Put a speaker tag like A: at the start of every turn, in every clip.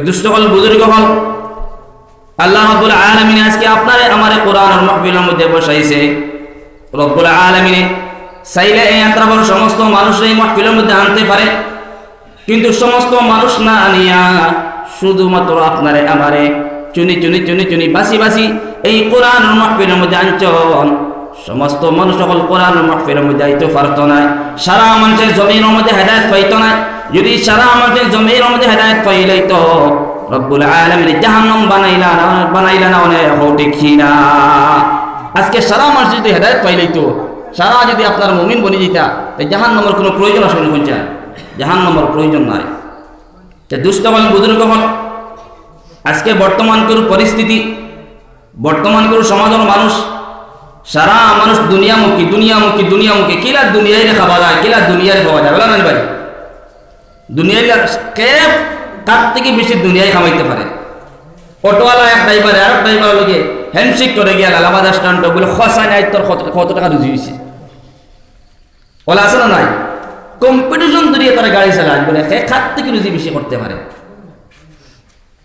A: দুষ্ট হল বুজুর্গ হল আল্লাহ রব্বুল আলমিনে আজকে আপনার আমার কোরআন মাহফিলের মধ্যে বসাইছে। রব্বুল আলমিনে চাইলে এই যাত্রাবর সমস্ত মানুষ এই মাহফিলের মধ্যে আনতে পারে। কিন্তু সমস্ত মানুষ না আনিয়া শুধুমাত্র আপনারে আমারে চুনি চুনি চুনি চুনি বাসি বাসি এই কোরআন মাহফিলের মধ্যে আনচন সমস্ত মানুষ সকল কোরআন মাহফিলের মধ্যে আইতে পারতো না সারা মানুষের জমিনের মধ্যে হেদায়ত পাইতো না যদি সারা মানুষের জমিনের মধ্যে হেদায়ত পাইলেই তো রব্বুল আলমিন জাহান্নাম বানাইলা না বানাইলা না অনেক হটিক না। আজকে সারা মানুষ যদি হেদায়ত পাইলেই তো, সারা যদি আপনার মুমিন বনি যেতা তাই জাহান নম্বর কোনো প্রয়োজন আসবে না কোনটা জাহান নম্বর প্রয়োজন নাই। তা দুষ্ট হল বুজুর্গ হল আজকে বর্তমান করু পরিস্থিতি, বর্তমান করু সমাজের মানুষ সারা মানুষ দুনিয়ামুখী দুনিয়ামুখী দুনিয়ামুখী। কিলা দুনিয়ায় খাওয়া যায়, কিলা দুনিয়ায় খাওয়া যায় বলা ভাই দুনিয়ায় কে তার থেকে বেশি দুনিয়ায় খামাইতে পারে? অটোওয়ালা এক ড্রাইভার আর এক ড্রাইভার লোকে হ্যান্ডশেক করে গিয়া আলাবাদ স্ট্যান্ড বলে খসায় নাই, তোর কত টাকা রুজি হয়েছে ওলা আছে না নাই? কম্পিটিশন দূরিয়ে তারা গাড়ি চালায়, বলে সে খাত থেকে রুজি বেশি করতে পারে?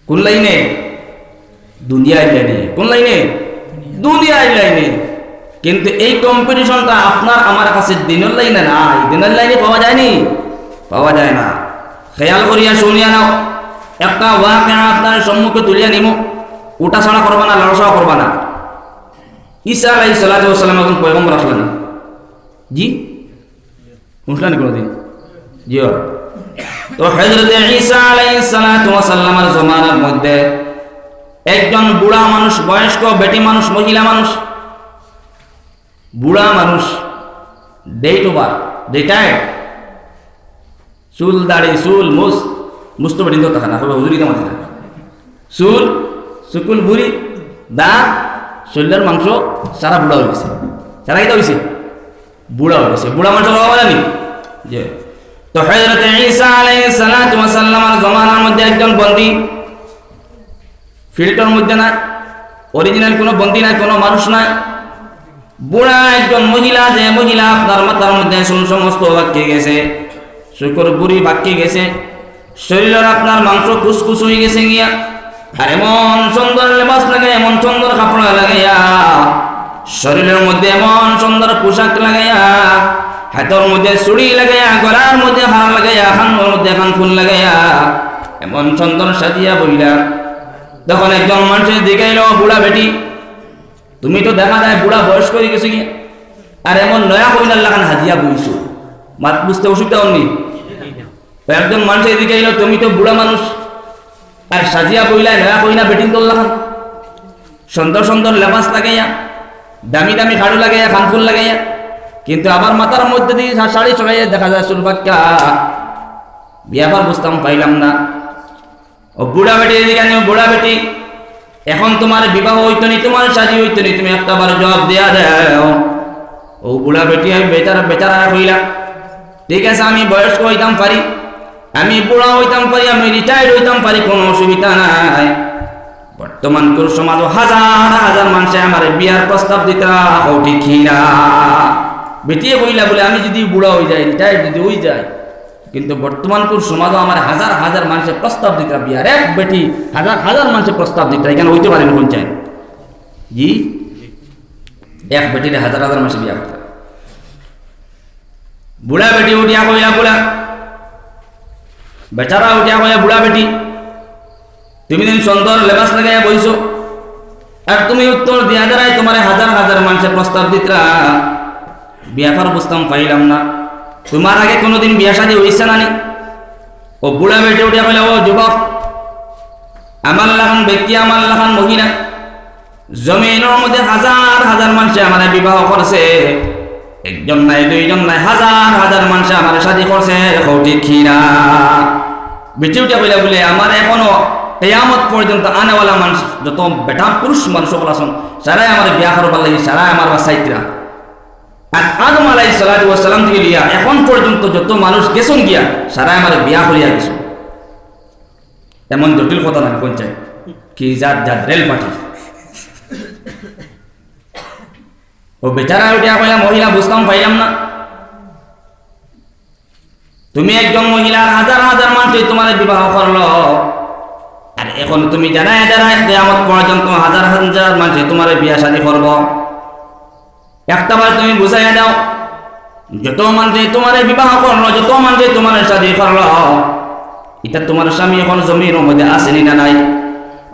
A: কোন লাইনে? দুনিয়ার লাইনে। কোন লাইনে? দুনিয়ার লাইনে। কিন্তু এই কম্পিটিশনটা আপনার, আমার কাছে দিনের লাইনে নাই। দিনের লাইনে পাওয়া যায়নি। পাওয়া যায় না। খেয়াল করিয়া শুনিয়া নাও। একটা ওয়াকে আপনার সম্মুখে তুলিয়া নিব উঠা ছাড়া করবা না লড়াচড়া করবা না। ঈসা আলাই সাল্লাম এখন পয়গম্বর আসলেন। জি? শুনলেন কোনোদিন? জি তো হজরত ঈসা আলাই সাল্লামের জমানার মধ্যে একজন বুড়া মানুষ, বয়স্ক, বেটি মানুষ, মহিলা মানুষ বুড়া মানুষ ডেট ওভার রিটায়ার্ড চুল, দাড়ি, চুল, মুস, মুস্ত তো থাকা না হবে হুজুরি থাকে চুল চুকুল বুড়ি দাঁত শরীরের মাংস, সারা বুড়া হয়ে গেছে। সারা কিটা হয়েছে বুড়া হয়ে গেছে। বুড়া মানুষ বাবা জানি যে, তো হজরত ঈসা আলাইহিস সালাতু ওয়াস সালামের জমানার মধ্যে একজন বন্দী ফিল্টার মধ্যে না অরিজিনাল কোনো বন্দী নাই, কোনো মানুষ নাই বুড়া একজন মহিলা যে মহিলা আপনার মাথার মধ্যে শুন সমস্ত বাক্যে গেছে, শুকর বুড়ি বাক্যে গেছে, শরীরের আপনার মাংস কুসকুস হয়ে গেছে গিয়া, আর এমন সুন্দর লেবাস লাগে এমন সুন্দর কাপড় লাগাইয়া, শরীরের মধ্যে এমন সুন্দর পোশাক লাগাইয়া, হাতের মধ্যে চুড়ি লাগাইয়া, গলার মধ্যে হার লাগাইয়া খানোর মধ্যে খান ফুল লাগাইয়া, এমন সুন্দর সাজিয়া বইলা। তখন একজন মানুষের দিকে এলো, বুড়া বেটি তুমি তো দেখা যায় বুড়া বয়স করে গেছো গিয়া। আর এমন নয়া কইনার লাগান হাজিয়া বইছো। মাত বুঝতে অসুবিধা হননি একজন মানুষের দিকে এলো, তুমি তো বুড়া মানুষ। আর সাজিয়া বইলা নয়া কইনা বেটিং তোর লাগান সুন্দর সুন্দর লেবাস লাগাইয়া, দামি দামি খাড়ু লাগাইয়া খানফুল লাগাইয়া। কিন্তু আমার মাথার মধ্যে দিয়ে শাড়ি চড়াইয়া দেখা যায় সুলবাক্কা বিয়াবার বুঝতাম পাইলাম না। ও বুড়া বেটি এদিকে বুড়া বেটি এখন তোমার বিবাহ হইতো নি তোমার সাজি হইতো নি তুমি একটা বার জবাব দেয়া দাও। ও বুড়া বেটি, আমি বেচারা বেচারা হইলা ঠিক আছে, আমি বয়স্ক হইতাম পারি, আমি বুড়া হইতাম পারি, আমি রিটায়ার্ড হইতাম পারি, কোনো অসুবিধা নাই। বর্তমান কোন সমাজ হাজার হাজার মানুষে আমার বিয়ার প্রস্তাব দিতা ঠিক না বেটিয়ে কইলা বলে, আমি যদি বুড়া হয়ে যাই রিটায়ার্ড যদি হয়ে যায় কিন্তু বর্তমান কোন সমাজও আমার হাজার হাজার মানুষের প্রস্তাব দিতা বিয়ার এক বেটি হাজার হাজার মানুষের প্রস্তাব দিতা এখানে হইতে পারেন কোন চাই জি? এক বেটির হাজার হাজার মানুষের বিয়া করতে বুড়া বেটি উঠিয়া কইয়া বুড়া। বেচারা উঠিয়া কইয়া বুড়া বেটি। তুমি দিন সুন্দর লেবাস লাগাইয়া বইছো। আর তুমি উত্তর দিয়া দাঁড়াই তোমার হাজার হাজার মানুষের প্রস্তাব দিতরা বিয়াফার বুঝতাম পাইলাম না। তোমার আগে কোনোদিন বিয়া শাদী হইছে না নি? ও বুড়া বেটে উঠিয়া কইলা, ও যুবক, আমার লাখান ব্যক্তি, আমার লাখান মহিলা, জমিনের মধ্যে হাজার হাজার মানুষে আমার বিবাহ করছে। একজন নাই, দুইজন নাই, হাজার হাজার মানুষে আমার শাদী করছে। হৌটি খিরা বেটে উঠিয়া কইলা, বলে, আমার এখনও কেয়ামত পর্যন্ত আনেওয়ালা মানুষ, যত বেটা পুরুষ মানুষ সকল আছেন, সারাই আমার বিয়া করবার লাগে, সারাই আমার বাসাইতরা আর আদম আলাই সালাম থেকে লিয়া, এখন পর্যন্ত যত মানুষ গেছন গিয়া, সারাই আমার বিয়া করিয়া গেছো এমন জটিল কথা না কোন চাই? কি জাত জাত রেল পাঠি? ও বেচারা উঠিয়া কইলা, মহিলা, বুঝতাম পাইলাম না। তুমি একজন মহিলার হাজার হাজার মানুষ তোমার বিবাহ করল। এখন তুমি জানাই জানাই কেয়ামত পর্যন্ত হাজার হাজার মানুষ তোমার বিয়া শাদি করব। একটা বার তুমি বুঝাইয়া দাও, যত মানুষ তোমার বিবাহ করল, যত মানুষ তোমার শাদি করল, এটা তোমার স্বামী এখন জমির মধ্যে আসেনি না নাই?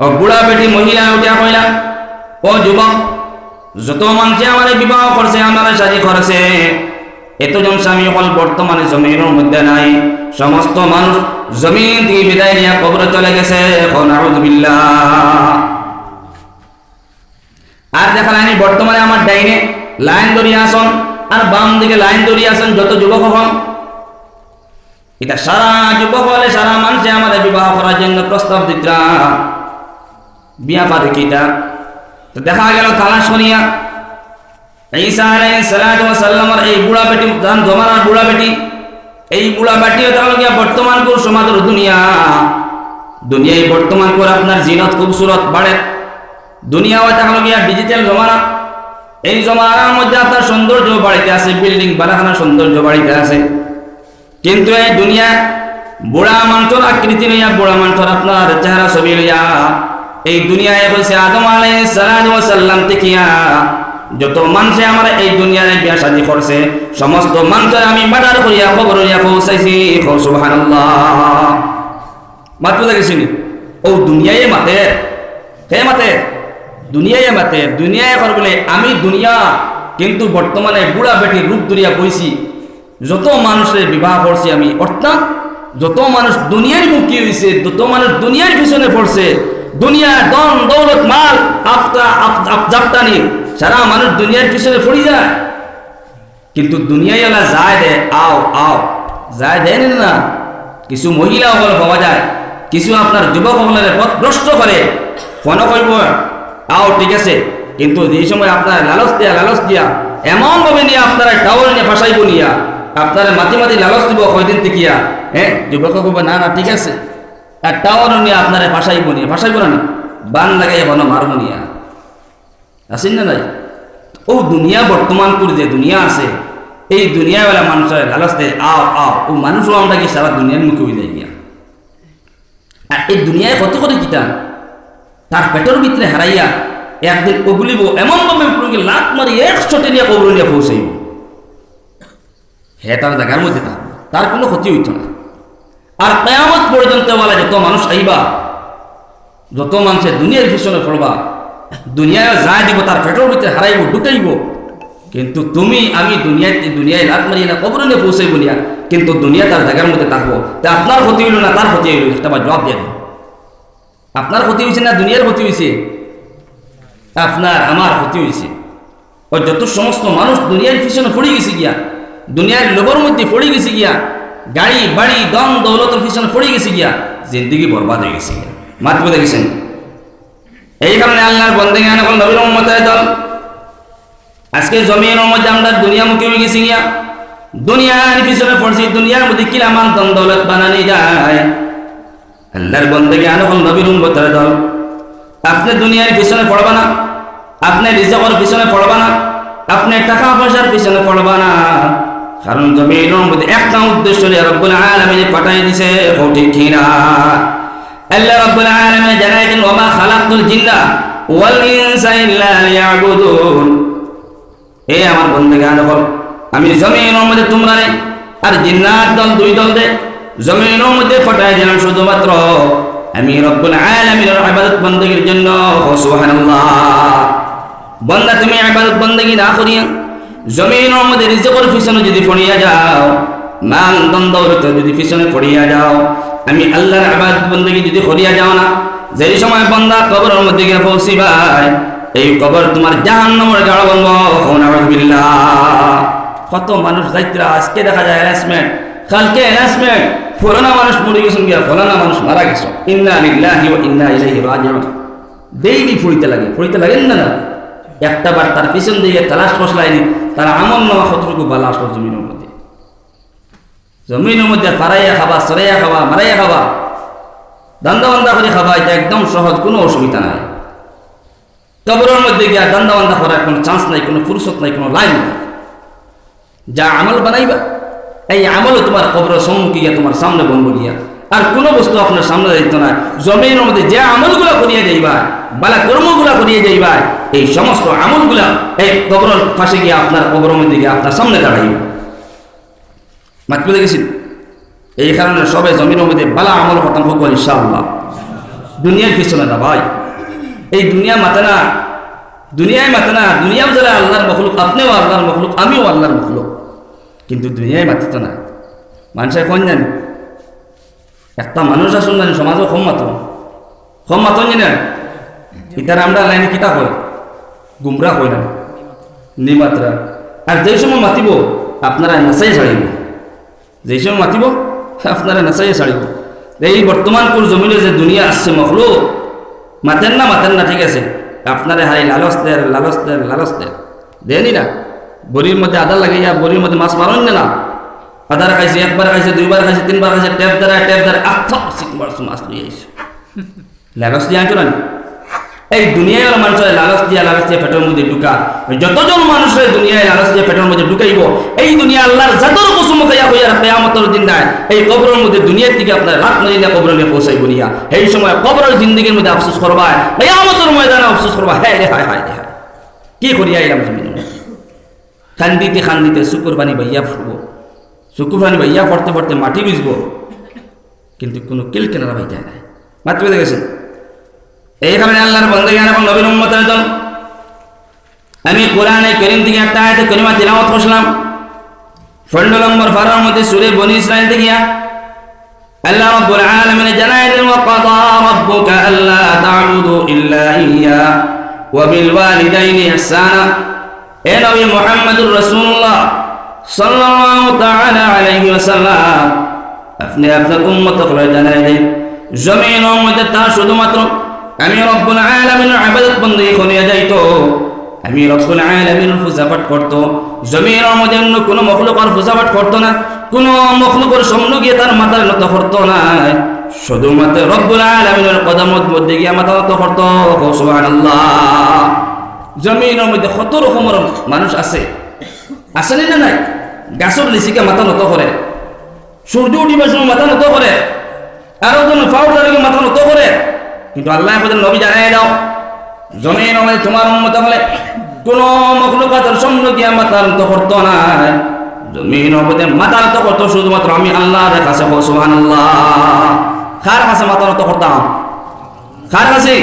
A: ও বুড়া বেটি মহিলা উঠিয়া কইলা, ও যুবক, যত মানুষে আমার বিবাহ করছে, আমার শাদি করছে, এতজন স্বামী হল বর্তমানে জমিনের মধ্যে নাই। সমস্ত মানুষ জমিন থেকে বিদায় নিয়ে কবরে চলে গেছে, এখন আর দেখা বর্তমানে আমার ডাইনে লাইন ধরিয়ে আসন, আর বাম দিকে লাইন ধরিয়ে আসন, যত যুবক হন। এটা সারা যুবক হলে সারা মানুষে আমাদের বিবাহ করার জন্য প্রস্তাব দিতরা বিয়া পাতে কিটা? তো দেখা গেল তালা শুনিয়া ঈসা সালামের এই বুড়া বেটি জমানার বুড়া বেটি, এই বুড়া বেটিও তাহলে গিয়া বর্তমান কোর সমাজের দুনিয়া। দুনিয়ায় বর্তমান কোর আপনার জিনত খুবসুরত বাড়ে। দুনিয়া হয় তাহলে গিয়া ডিজিটাল জমানা। এই জমানার মধ্যে আপনার সৌন্দর্য বাড়িতে আছে, বিল্ডিং বানাখানা সৌন্দর্য বাড়িতে আছে। কিন্তু এই দুনিয়া বুড়া মানুষের আকৃতি লইয়া বুড়া মানুষের আপনার চেহারা ছবি লইয়া এই দুনিয়ায় হয়েছে আদম সালাম দেখিয়া যত মানুষে আমার এই দুনিয়ায় বিয়া শাদী করছে, সমস্ত মানুষের আমি মার্ডার করিয়া খবর হইয়া পৌঁছাইছি। মাত্র দেখেছিনি ও দুনিয়ায় মাতে হে মাতে দুনিয়ায় মাতে দুনিয়ায় কর বলে, আমি দুনিয়া, কিন্তু বর্তমানে বুড়া বেটির রূপ ধরিয়া বইছি যত মানুষের বিবাহ করছি আমি অর্থাৎ যত মানুষ দুনিয়ার মুখী হয়েছে যত মানুষ দুনিয়ার পিছনে পড়ছে দুনিয়া দন দৌলত মাল আপটা জাপটানি সারা মানুষ দুনিয়ার পিছনে পড়ি যায়। কিন্তু দুনিয়ায় এলা যায় দে, আও আও। যায় দেয় না কিছু মহিলা সকল পাওয়া যায়, কিছু আপনার যুবক সকলের পথ ভ্রষ্ট করে ফোন করব আও ঠিক আছে। কিন্তু যে সময় আপনার লালচ দিয়া লালচ দিয়া এমন ভাবে নিয়ে আপনারা টাওয়ার নিয়ে ফাঁসাইব নিয়া, আপনারা মাতি মাতি লালচ দিব কয়দিন টিকিয়া হ্যাঁ? যুবক কব না না, ঠিক আছে। আর টাওয়ার নিয়ে আপনারা ফাঁসাইব নিয়ে, ফাঁসাইব না বান লাগাই এখন মারব নিয়া। আসেন না নাই? ও দুনিয়া বর্তমান করে যে দুনিয়া আছে, এই দুনিয়াওয়ালা মানুষের লালচ দেয়, আও আও, ও মানুষও আমরা কি সারা দুনিয়ার মুখে হয়ে যায় গিয়া আর এই দুনিয়ায় কত করে কিতা তার পেটের ভিতরে হারাইয়া একদিন ওগুলিব এমন ভাবে উপরে লাত মারি একশো টেনিয়া কবর নিয়ে পৌঁছাইব। হে তার জায়গার মধ্যে থাকবে তার কোনো ক্ষতি হইত না। আর কেয়ামত পর্যন্ত বলা যত মানুষ আইবা, যত মানুষের দুনিয়ার পিছনে পড়বা, দুনিয়ায় যা দিব তার পেটের ভিতরে হারাইব ঢুকাইব কিন্তু তুমি, আমি দুনিয়ায় দুনিয়ায় লাত মারিয়ে না কবর নিয়ে পৌঁছাইব নিয়া কিন্তু দুনিয়া তার জায়গার মধ্যে থাকব, তা আপনার ক্ষতি হইল না, তার ক্ষতি হইল একটা জবাব দিয়ে দেন। আপনার ক্ষতি হয়েছে না দুনিয়ার ক্ষতি হয়েছে? আপনার, আমার ক্ষতি হয়েছে। ওই যত সমস্ত মানুষ দুনিয়ার পিছনে পড়ে গেছে গিয়া, দুনিয়ার লোভের মধ্যে পড়ে গেছে গিয়া, গাড়ি, বাড়ি, দম, দৌলতের পিছনে পড়ে গেছে গিয়া, জিন্দগি বরবাদ হয়ে গেছে গিয়া। মাত্র দেখেছেন এই কারণে আল্লাহর বন্দে জ্ঞান এখন নবীর মোহাম্মদের দল আজকে জমিনের মধ্যে আমরা দুনিয়া দুনিয়ামুখী হয়ে গেছি গিয়া, দুনিয়ার পিছনে পড়ছি, দুনিয়ার মধ্যে কিলামান দম, দৌলত বানানি যায়। আল্লাহর বন্দে জ্ঞান এখন নবীর উম্মতের দল আপনি দুনিয়ার পিছনে পড়বা না, আপনি রিজকের পিছনে পড়বা না, আপনি টাকা পয়সার পিছনে পড়বা না। কারণ জমিনের মধ্যে একটা উদ্দেশ্য নিয়ে রব্বুল আলামিন পাঠাই দিছে ঠিক কিনা আল্লাহ রব্বুল আলামিন জানাইছেন ওমা খালাকতুল জিন্না ওয়াল ইনসা ইল্লা লিয়াবুদুন। এ আমার বন্দেগান হল আমি জমিনের মধ্যে তোমরা আর জিন্নাত দল দুই দল দে। জমিনের মধ্যে পাঠায় দিলাম শুধুমাত্র। আমি রব্বুল আলামিনের ইবাদত বندگیর জন্য। সুবহানাল্লাহ। বান্দা, তুমি ইবাদত বندگی না করিয়া জমিনের মধ্যে রিজিকের পিছনে যদি পড়িয়া যাও, মান দ্বন্দ্বরত যদি পিছনে পড়িয়া যাও, আমি আল্লাহর ইবাদত বندگی যদি করিয়া যাও না, যেই সময় বান্দা কবরের মধ্যে গিয়ে ভাই এই কবর তোমার জাহান্নামের না বলব কত মানুষ যাইত্রা, আজকে দেখা যায় অ্যারেঞ্জমেন্ট কালকে হ্যারাসমেন্ট ফলানা মানুষ মরে গেছেন গিয়া ফলানা মানুষ মারা গেছে। ইন্না লিল্লাহি ওয়া ইন্না ইলাইহি রাজিউন। ডেইলি ফুড়িতে লাগে। ফুড়িতে লাগেন না না? একটা বার তার পিছন দিয়ে তালাশ মশলাইনি তার আমল নামা কতটুকু বালা আসলো জমিনের মধ্যে। জমিনের মধ্যে ফারাইয়া খাবা, সরাইয়া খাবা, মারাইয়া খাবা। দান্দা বান্দা করে খাবা, এটা একদম সহজ, কোনো অসুবিধা নাই। কবরের মধ্যে গিয়া দান্দা বান্দা করার কোনো চান্স নাই, কোনো ফুরসত নাই, কোনো লাইন নাই। যা আমল বানাইবা। এই আমলও তোমার কবরের সম্মুখে গিয়া তোমার সামনে বনবো গিয়া। আর কোনো বস্তু আপনার সামনে দায়িত্ব না জমিনের মধ্যে যে আমল আমলগুলো করিয়ে যাইবা, বালা কর্মগুলো করিয়ে যাইবা, এই সমস্ত আমলগুলা এই কবরের ফাঁসে গিয়ে আপনার কবর মধ্যে গিয়ে আপনার সামনে দাঁড়াইব। মাতৃ দেখেছি এই কারণে সবাই জমিনের মধ্যে বালা আমল খতম হোক ইনশাআল্লাহ। দুনিয়ার পিছনে না ভাই। এই দুনিয়া মাতে না, দুনিয়ায় মাতে না দুনিয়াও যারা আল্লাহর মখলুক আপনিও আল্লাহর মখলুক, আমিও আল্লাহর মখলুক। কিন্তু দুনিয়ায় মাতিত না মানুষের কোন জানি? একটা মানুষ আসুন জানি, সমাজও কম মাত কম মাত জানেন ইতার আমরা লাইনে কিতা হয়। গুমরা হয় না। নিমাত্রা আর যেই সময় মাতিব, আপনারা নাচাই ছাড়িব। যেই সময় মাতিব, আপনারা নাচাই ছাড়িব। এই বর্তমান কোন জমিনে যে দুনিয়া আসছে মখলো মাতেন না মাতেন না, ঠিক আছে। আপনারে হাই লালস দের লালস দের লালস দের দেনি না। বড়ির মধ্যে আদার লাগাইয়া বড়ির মধ্যে মাছ মারন না। আদার খাইছে, একবার খাইছে, দুইবার খাইছে, তিনবার খাইছে টেপ দ্বারা টেপ দ্বারা আত্ম সিকবার মাছ লই আইছে। লালস দিয়ে আনছো না এই দুনিয়ায় ওরা মানুষের লালচ দিয়া, লালচ দিয়ে পেটের মধ্যে ঢুকা। যতজন মানুষের দুনিয়ায় লালচ দিয়ে পেটের মধ্যে ঢুকাইব, এই দুনিয়া আল্লাহর যতর কুসুম খাইয়া হইয়া কেয়ামতর নাই। এই কবরের মধ্যে দুনিয়ার দিকে আপনার রাত নদীনা কবর নিয়ে পৌঁছাই বলিয়া এই সময় কবরের জিন্দগির মধ্যে আফসোস করবা কেয়ামতর ময়দানে আফসোস করবা হ্যাঁ রে, হায় হায় রে হায়। কি করিয়া এলাম খান্দিতে খান্দিতে শুকুর পানি ভাইয়া ফুটবো শুকুর ভাইয়া পড়তে পড়তে মাটি ভিজবো। কিন্তু কোনো কিল কেনারা ভাই যায় না মাত্র দেখেছেন এই কারণে আল্লাহর বন্ধু জ্ঞান এবং নবীন উম্মতের দল আমি কোরআনে করিম থেকে একটা আয়তে করিমা তিলাওয়াত করছিলাম। খন্ড নম্বর বারোর মধ্যে সুরে বনি ইসরাইল থেকে আল্লাহ রব্বুল আলামিন জানায় দেন ওয়াকাদা রাব্বুকা আল্লা তা'বুদু ইল্লা ইয়্যা ওয়া বিল ওয়ালিদাইনি ইহসানা। এ নবী মুহাম্মদুর ওয়াসাল্লাম, আপনি আপনার মধ্যে শুধুমাত্র আমি আমি পূজাপাঠ মধ্যে অন্য কোনো পূজাপাঠ করত না, কোনো মখলুকের সামনে গিয়ে তার মাথার নত করত না। শুধুমাত্র রব্বুল আলামিনের কদমত মধ্যে গিয়ে মাথা নত করত। সুবহানাল্লাহ। জমিনের মধ্যে কত রকমের মানুষ আছে? আসেনি না নাই? গাছর লিচিকে মাথা নত করে সূর্য উঠিবার সময় মাথা নত করে আরও যেন পাউডার মাথা নত করে কিন্তু আল্লাহ বলেন নবী জানাই দাও জমিন আমাদের তোমার উন্মত হলে, কোন মখলুকাতের সামনে গিয়া মাতার তো করতো না জমিন আমাদের মাতার তো করতো শুধুমাত্র আমি আল্লাহর কাছে সুহান আল্লাহ কার কাছে মাথা তো করতাম কার কাছে?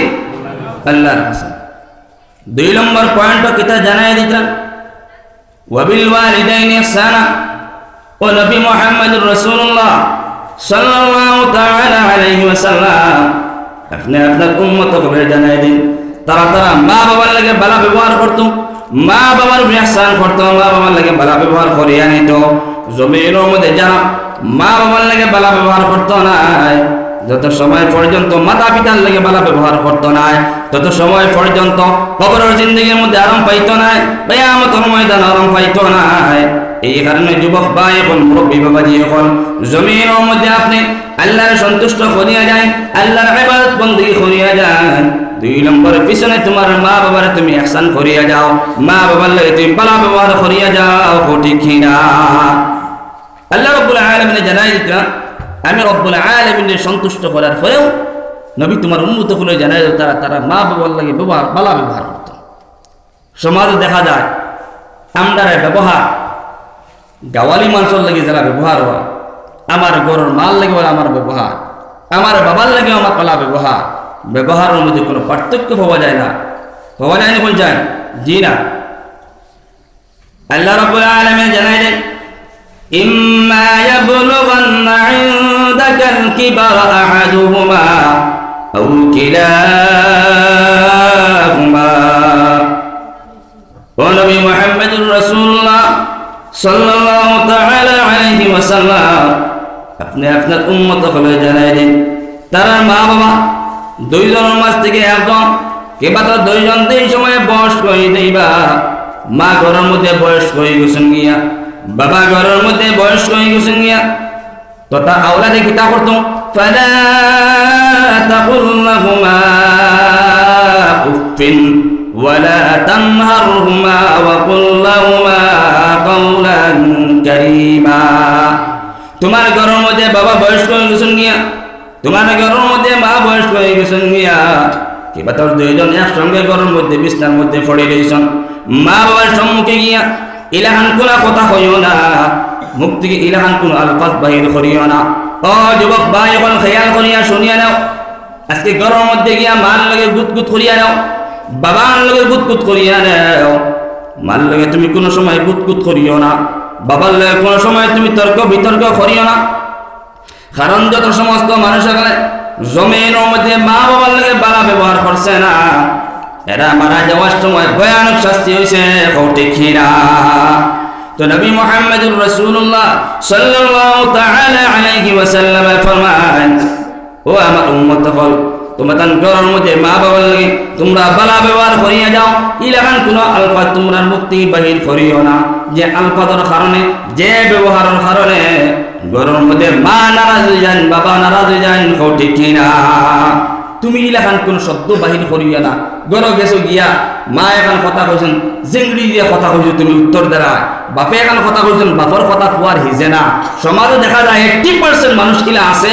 A: আল্লাহর কাছে। দুই নম্বর পয়েন্ট কিতা জানাই দিতাম ওয়াবিল ওয়ালিদাইন ইহসানা। ও নবী মুহাম্মদুর রাসূলুল্লাহ সাল্লাল্লাহু তাআলা আলাইহি ওয়াসাল্লাম। আপনি আপনার উন্মত করে জানাই দিন। তারা তারা মা বাবার লাগে বালা ব্যবহার করত, মা বাবার ব্যবসান করত, মা বাবার লাগে বালা ব্যবহার করিয়া নিত। জমির মধ্যে যারা মা বাবার লাগে বালা ব্যবহার করত নাই যত সময় পর্যন্ত মাতা পিতার লাগে বালা ব্যবহার করতো না তত সময় পর্যন্ত কবরের জিন্দগির মধ্যে আরাম পাইতো নাই বেয়ামতর ময়দান আরাম পাইতো নাই। এই কারণে যুবক বা এখন মুরব্বী বাবাজি এখন জমিনের মধ্যে আপনি আল্লাহর সন্তুষ্ট করিয়া যায় আল্লাহর ইবাদত বন্দী করিয়া যায় দুই নম্বরের পিছনে তোমার মা বাবার তুমি একসান করিয়া যাও, মা বাবার লাগে তুমি বালা ব্যবহার করিয়া যাও, ঠিক না আল্লাহ রব্বুল আলমিনে জানাই দিতা আমি রব্বুল আলমিনের সন্তুষ্ট করার পরেও নবী তোমার উন্মত হলে জানাই তারা তারা মা বাবার লাগে ব্যবহার, বালা ব্যবহার করত। সমাজে দেখা যায় আমরা ব্যবহার, গাওয়ালি মানুষের লাগে যারা ব্যবহার হয়, আমার গরুর মাল লাগে আমার ব্যবহার, আমার বাবার লাগে আমার পালা ব্যবহার, ব্যবহারের মধ্যে কোনো পার্থক্য পাওয়া যায় না। পাওয়া যায় না যায় জি না। আল্লাহ রব্বুল আলামিন জানাইলেন إما يبلغن عندك الكبر أحدهما أو كلاهما ونبي محمد رسول الله صلى الله تعالى عليه وسلم আপনি আপনার উন্মত হলে জানাই দিন তারা মা বাবা দুইজনের মাঝ থেকে একজন কিংবা তার দুইজন এই সময় বয়স হয়ে দেইবা মা ঘরের মধ্যে বয়স হয়ে গেছেন গিয়া বাবা ঘরের মধ্যে বয়স হয়ে গেছেন গিয়া তো তা আওলাদে কি তা করতো ফালা তাকুল লাহুমা উফিন ولا تنهرهما وقل لهما قولا كريما তোমার ঘরের মধ্যে বাবা বয়স্ক হয়ে গেছেন গিয়া তোমার ঘরের মধ্যে মা বয়স্ক হয়ে গেছেন গিয়া কিবা তোর দুইজন একসঙ্গে ঘরের মধ্যে বিছনার মধ্যে পড়ে রয়েছেন মা বাবার সম্মুখে গিয়া ইলাহান কোনা কথা হইও না। মুখ থেকে ইলাহান কোন আলফাজ বাহির করিও না। ও যুবক ভাই, এখন খেয়াল করিয়া শুনিয়া নাও। আজকে ঘরের মধ্যে গিয়া মার লগে গুত গুত করিয়া নাও। বাবার লগে গুত গুত করিয়া নাও। মার লগে তুমি কোনো সময় গুত গুত করিও না। বাবার লগে কোনো সময় তুমি তর্ক বিতর্ক করিও না। কারণ যত সমস্ত মানুষ এখানে জমিনের মধ্যে মা বাবার লগে বালা ব্যবহার করছে না। এরা মারা যাওয়ার সময় ভয়ানক শাস্তি হয়েছে খিরা তো নবী মোহাম্মদুর রসুল্লাহ সাল্লাল্লাহু তাআলা আলাইহি ওয়াসাল্লাম ফরমান ও আমার উম্মত হল, তোমরা তান ঘরের মধ্যে মা বাবার লাগে তোমরা বালা ব্যবহার করিয়া যাও। ইলাকান কোনো আলফা তোমরা মুক্তি বাহির করিও না। যে আলফাদর কারণে, যে ব্যবহারের কারণে ঘরের মধ্যে মা নারাজ হয়ে যান, বাবা নারাজ হয়ে যান ঠিক কিনা তুমি ইলাকান কোন শব্দ বাহির করিয়া না। গর গেছো গিয়া, মা এখন কথা কইছেন জিংড়ি দিয়ে কথা কইছো তুমি উত্তর দ্বারা বাপে এখন কথা কইছেন বাপর কথা কুয়ার হিজে না। সমাজে দেখা যায় এইটি পার্সেন্ট মানুষ কিলা আছে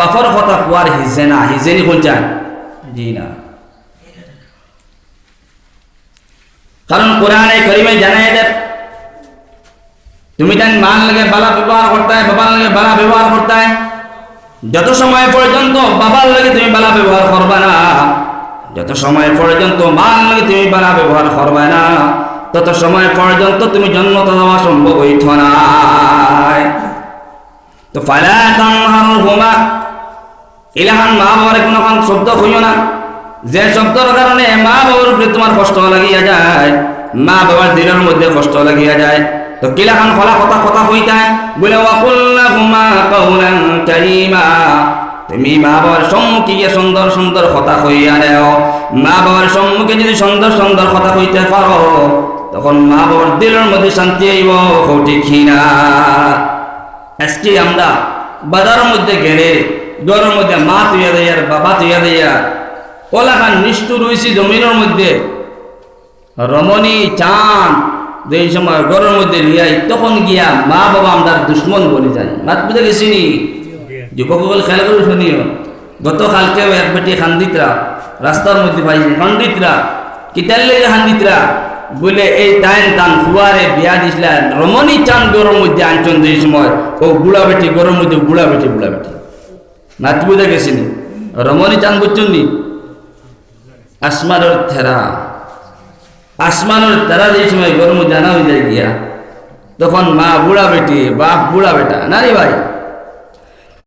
A: বাপর কথা কুয়ার হিজে না। হিজেনি কোন যায়? জি না। কারণ কোরআনে করিমে জানাই দেয় তুমি তাই মান লাগে বালা ব্যবহার করতে বাবা লাগে বালা ব্যবহার করতে যত সময় পর্যন্ত বাবার লাগে তুমি বালা ব্যবহার করবে না, যত সময় পর্যন্ত মার লাগে তুমি বালা ব্যবহার করবে না, তত সময় পর্যন্ত তুমি জন্মত দেওয়া সম্ভব হইত না তো ফালা ইলাহান মা বাবার কোনো কান শব্দ হইও না। যে শব্দর কারণে মা বাবার উপরে তোমার কষ্ট লাগিয়া যায়, মা বাবার দিনের মধ্যে কষ্ট লাগিয়া যায়। তো কিলাখান খোলা কথা কথা হইতায় বলে, ওয়াকুল্লাহুমা কাউলান কারীমা। তুমি মা বাবার সম্মুখে গিয়ে সুন্দর সুন্দর কথা হইয়া নেও মা বাবার সম্মুখে যদি সুন্দর সুন্দর কথা হইতে পারো, তখন মা বাবার দিলের মধ্যে শান্তি আইব কৌটি খিনা। আজকে আমরা বাজারের মধ্যে গেলে, ঘরের মধ্যে মা তুইয়া দেয় আর বাবা তুইয়া দেয় ওলাখান নিষ্ঠুর রয়েছি জমিনের মধ্যে। রমণী চাঁদ যে সময় ঘরের মধ্যে লিয়াই তখন গিয়া মা বাবা আমরা দুশ্মন বলে যাই। মাত বুঝে গেছি নি? যুবকসকল খেয়াল করে শুনিও। গত কালকেও এক বেটি খান্দিতরা রাস্তার মধ্যে পাইছে খান্দিতরা কিতার লেগে খান্দিতরা বলে, এই টাইম টান ফুয়ারে বিয়া দিছিলা, রমণী চান গরম মধ্যে আনছন যে সময়। ও বুড়া বেটি গরম মধ্যে বুড়া বেটি বুড়া বেটি। মাত বুঝে গেছি নি? রমণী চান বুঝছেন নি? আসমানের থেরা। আসমানের তারা যে সময় গরম জানা হয়ে যায় গিয়া, তখন মা বুড়া বেটি, বাপ বুড়া বেটা না রে ভাই